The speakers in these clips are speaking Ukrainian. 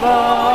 bom.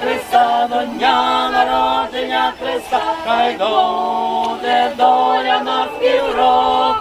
Христа, до дня народження Христа, хай буде доля на півроку.